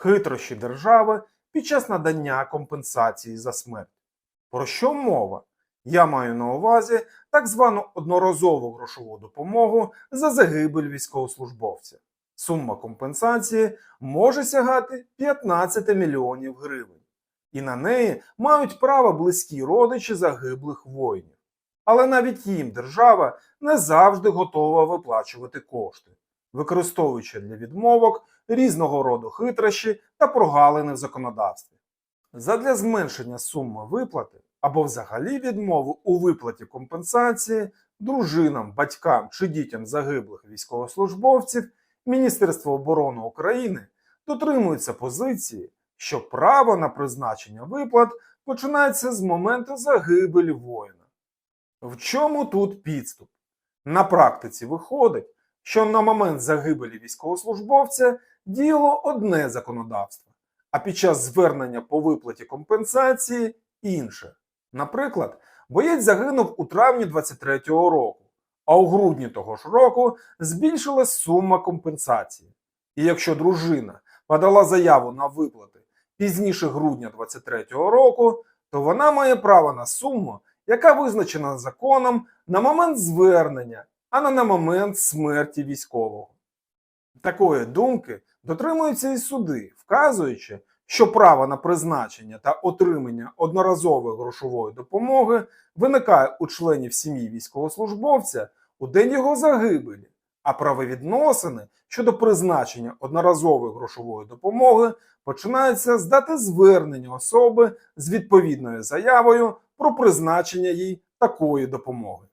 хитрощі держави під час надання компенсації за смерть. Про що мова? Я маю на увазі так звану одноразову грошову допомогу за загибель військовослужбовця. Сума компенсації може сягати 15 мільйонів гривень, і на неї мають право близькі родичі загиблих воїнів. Але навіть їм держава не завжди готова виплачувати кошти, використовуючи для відмовок різного роду хитрощі та прогалини в законодавстві. Задля зменшення суми виплати або взагалі відмови у виплаті компенсації дружинам, батькам чи дітям загиблих військовослужбовців Міністерство оборони України дотримується позиції, що право на призначення виплат починається з моменту загибелі воїна. В чому тут підступ? На практиці виходить, що на момент загибелі військовослужбовця діяло одне законодавство, а під час звернення по виплаті компенсації інше. Наприклад, боєць загинув у травні 23-го року, а у грудні того ж року збільшилась сума компенсації. І якщо дружина подала заяву на виплати пізніше грудня 23-го року, то вона має право на суму, яка визначена законом на момент звернення, а не на момент смерті військового. Такої думки дотримуються і суди, вказуючи, що право на призначення та отримання одноразової грошової допомоги виникає у членів сім'ї військовослужбовця у день його загибелі, а правовідносини щодо призначення одноразової грошової допомоги починаються з дати звернення особи з відповідною заявою про призначення їй такої допомоги.